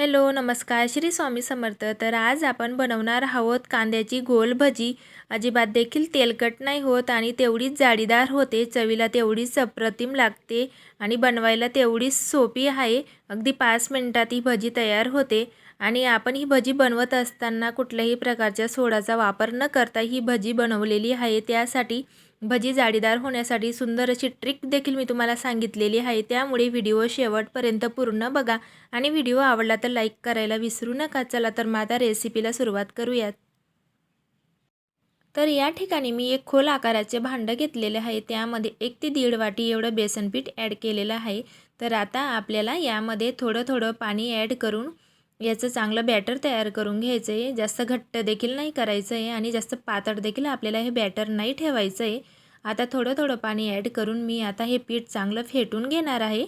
Hello नमस्कार. श्री स्वामी समर्थ. तर आज आपण बनवणार आहोत कांद्याची गोल भजी. अजिबात देखील तेलकट नाही होत आणि तेवढीच जाडीदार होते. चवीला तेवढीच अप्रतिम लागते आणि बनवायला तेवढीच सोपी आहे. अगदी पाच मिनटात ही भजी तयार होते. आणि आपण ही भजी बनवत असताना कुठल्याही प्रकारच्या सोडाचा वापर न करता ही भजी बनवलेली आहे. त्यासाठी भजी जाडीदार होण्यासाठी सुंदर अशी ट्रिक देखील मी तुम्हाला सांगितलेली आहे. त्यामुळे व्हिडिओ शेवटपर्यंत पूर्ण बघा आणि व्हिडिओ आवडला तर लाईक करायला विसरू नका. चला तर मग आता रेसिपीला सुरुवात करूयात. तर या ठिकाणी मी एक खोल आकाराचे भांडं घेतलेले आहे. त्यामध्ये एक ते दीड वाटी एवढं बेसनपीठ ॲड केलेलं आहे. तर आता आपल्याला यामध्ये थोडं थोडं पाणी ॲड करून याचं चांगलं बॅटर तयार करून घ्यायचं आहे जास्त घट्ट देखील नाही करायचं आहे आणि जास्त पातळ देखील आपल्याला हे बॅटर नाही ठेवायचं आहे आता थोडं थोडं पाणी ॲड करून मी आता हे पीठ चांगलं फेटून घेणार आहे.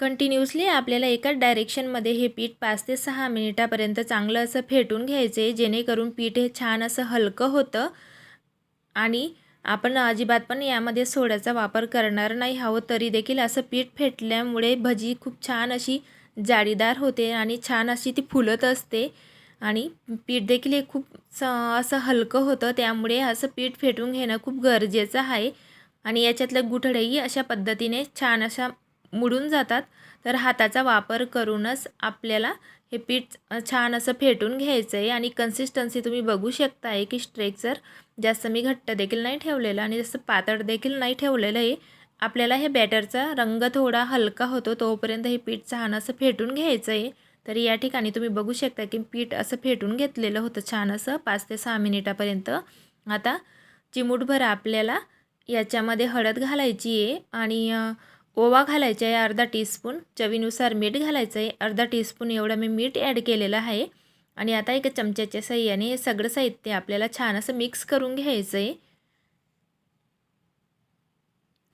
कंटिन्युअसली आपल्याला एकाच डायरेक्शनमध्ये हे पीठ पाच ते सहा मिनिटापर्यंत चांगलं असं फेटून घ्यायचं आहे जेणेकरून पीठ हे छान असं हलकं होतं आणि आपण अजिबात पण यामध्ये सोड्याचा वापर करणार नाही हवं तरी देखील असं पीठ फेटल्यामुळे भजी खूप छान अशी जाळीदार होते आणि छान अशी ती फुलत असते. आणि पीठ देखील हे खूप स असं हलकं होतं. त्यामुळे असं पीठ फेटून घेणं खूप गरजेचं आहे. आणि याच्यातले गुठळेही अशा पद्धतीने छान अशा मुडून जातात. तर हाताचा वापर करूनच आपल्याला हे पीठ छान असं फेटून घ्यायचं आहे आणि कन्सिस्टन्सी तुम्ही बघू शकता आहे की स्ट्रेक्चर जास्त मी घट्ट देखील नाही ठेवलेलं आणि जास्त पातळ देखील नाही ठेवलेलं आहे आपल्याला हे बॅटरचा रंग थोडा हलका होतो तोपर्यंत हे पीठ छान असं फेटून घ्यायचं आहे तर या ठिकाणी तुम्ही बघू शकता की पीठ असं फेटून घेतलेलं होतं छान असं पाच ते सहा मिनिटापर्यंत. आता चिमूटभर आपल्याला याच्यामध्ये हळद घालायची आहे आणि ओवा घालायचा आहे अर्धा टीस्पून चवीनुसार मीठ घालायचं आहे अर्धा टीस्पून एवढं मी मीठ ॲड केलेलं आहे. आणि आता एका चमच्याच्या सहाय्याने हे सगळं साहित्य आपल्याला छान असं मिक्स करून घ्यायचं आहे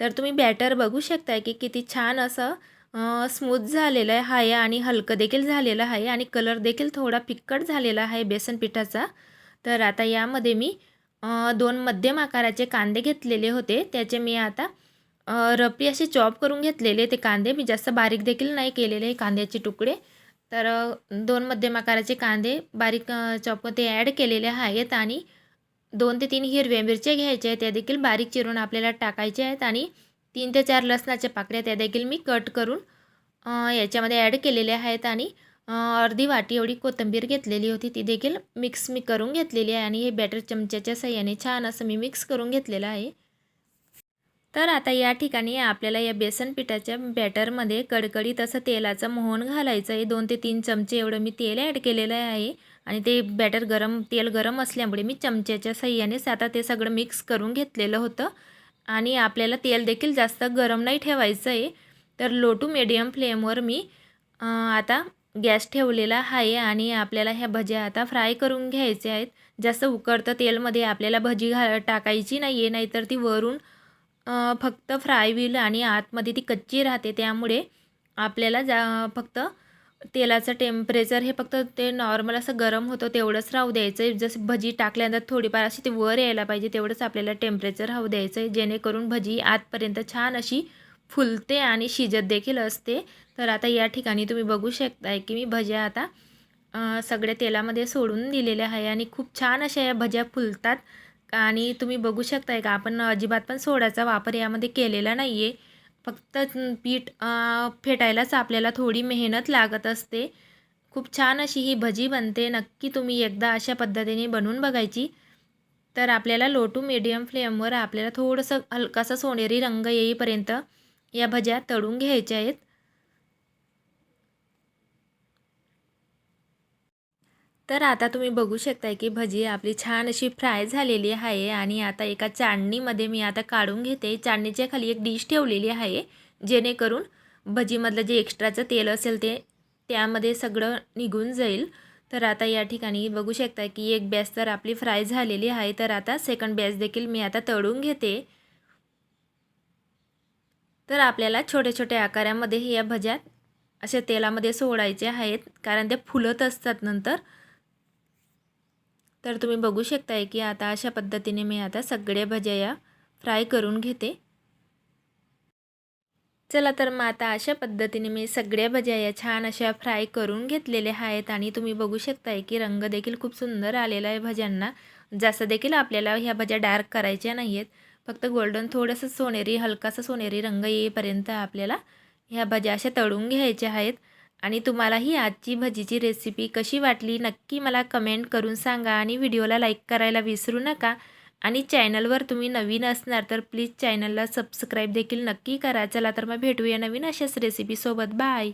तर तुम्ही बॅटर बघू शकताय की किती छान असं स्मूथ झालेलं आहे हाय आणि हलकं देखील झालेलं आहे आणि कलर देखील थोडा फिक्कट झालेला आहे बेसन पिठाचा. तर आता यामध्ये मी दोन मध्यम आकाराचे कांदे घेतलेले होते. त्याचे मी आता रपी असे चॉप करून घेतलेले ते कांदे. मी जास्त बारीक देखील नाही केलेले कांद्याचे तुकडे. तर दोन मध्यम आकाराचे कांदे बारीक चॉप ते ॲड केलेले आहेत आणि दोन ते तीन हिरव्या मिरच्या घ्यायच्या आहेत. त्या देखील बारीक चिरून आपल्याला टाकायच्या आहेत आणि तीन ते चार लसणाच्या पाकड्या त्या देखील मी कट करून याच्यामध्ये ॲड केलेल्या आहेत आणि अर्धी वाटी एवढी कोथिंबीर घेतलेली होती. ती देखील मिक्स मी करून घेतलेली आहे आणि हे बॅटर चमच्याच्या सहाय्याने छान असं मी मिक्स करून घेतलेलं आहे. तर आता या ठिकाणी आपल्याला या बेसन पिठाच्या बॅटरमध्ये कडकडीत असं तेलाचं मोहन घालायचं आहे. दोन ते तीन चमचे एवढं मी तेल ॲड केलेलं आहे. आणि ते बॅटर गरम तेल गरम असल्यामुळे मी चमच्याच्या सहाय्यानेच आता ते सगळं मिक्स करून घेतलेलं होतं. आणि आपल्याला तेल देखील जास्त गरम नाही ठेवायचं आहे तर लो टू मिडियम फ्लेमवर मी आता गॅस ठेवलेला आहे आणि आपल्याला ह्या भज्या आता फ्राय करून घ्यायच्या आहेत. जास्त उकडतं तेलमध्ये आपल्याला भजी घा टाकायची नाही आहे नाहीतर ती वरून फक्त फ्राय होईल आणि आतमध्ये ती कच्ची राहते. त्यामुळे आपल्याला जा फक्त तेलाचं टेम्परेचर हे फक्त ते नॉर्मल असं गरम होतं तेवढंच राहू द्यायचं आहे जसं भजी टाकल्यानंतर थोडीफार अशी ते वर यायला पाहिजे तेवढंच आपल्याला टेम्परेचर राहू द्यायचं आहे जेणेकरून भजी आतपर्यंत छान अशी फुलते आणि शिजत देखील असते. तर आता या ठिकाणी तुम्ही बघू शकताय की मी भज्या आता सगळ्या तेलामध्ये सोडून दिलेल्या आहे आणि खूप छान अशा या भज्या फुलतात. आणि तुम्ही बघू शकताय का आपण अजिबात पण सोड्याचा वापर यामध्ये केलेला नाही आहे फक्त पीठ फेटायलाच आपल्याला थोडी मेहनत लागत असते. खूप छान अशी ही भजी बनते. नक्की तुम्ही एकदा अशा पद्धतीने बनवून बघायची. तर आपल्याला लो टू मिडियम फ्लेमवर आपल्याला थोडंसं हलकासा सोनेरी रंग येईपर्यंत या भज्या तळून घ्यायच्या आहेत. तर आता तुम्ही बघू शकताय की भजी आपली छान अशी फ्राय झालेली आहे आणि आता एका चाळणीमध्ये मी आता काढून घेते. चाळणीच्या खाली एक डिश ठेवलेली आहे जेणेकरून भजीमधलं जे एक्स्ट्राचं तेल असेल ते त्यामध्ये सगळं निघून जाईल. तर आता या ठिकाणी बघू शकता की एक बॅस तर आपली फ्राय झालेली आहे. तर आता सेकंड बॅस देखील मी आता तळून घेते. तर आपल्याला छोट्या छोट्या आकारामध्ये या भज्या अशा तेलामध्ये सोडायच्या आहेत कारण ते फुलत असतात नंतर. तर तुम्ही बघू शकताय की आता अशा पद्धतीने मी आता सगळ्या भज्या या फ्राय करून घेते. चला तर मग आता अशा पद्धतीने मी सगळ्या भज्या या छान अशा फ्राय करून घेतलेल्या आहेत आणि तुम्ही बघू शकताय की रंग देखील खूप सुंदर आलेला आहे भज्यांना. जास्त देखील आपल्याला ह्या भज्या डार्क करायच्या नाही आहेत फक्त गोल्डन थोडंसं सोनेरी हलकासा सोनेरी रंग येईपर्यंत आपल्याला ह्या भज्या अशा तळून घ्यायच्या आहेत. आणि तुम्हाला ही आजची भजीची रेसिपी कशी वाटली नक्की मला कमेंट करून सांगा आणि व्हिडिओला लाईक करायला विसरू नका. आणि चॅनलवर तुम्ही नवीन असणार तर प्लीज चॅनलला सबस्क्राईब देखील नक्की करा. चला तर मग भेटूया नवीन अशाच रेसिपीसोबत बाय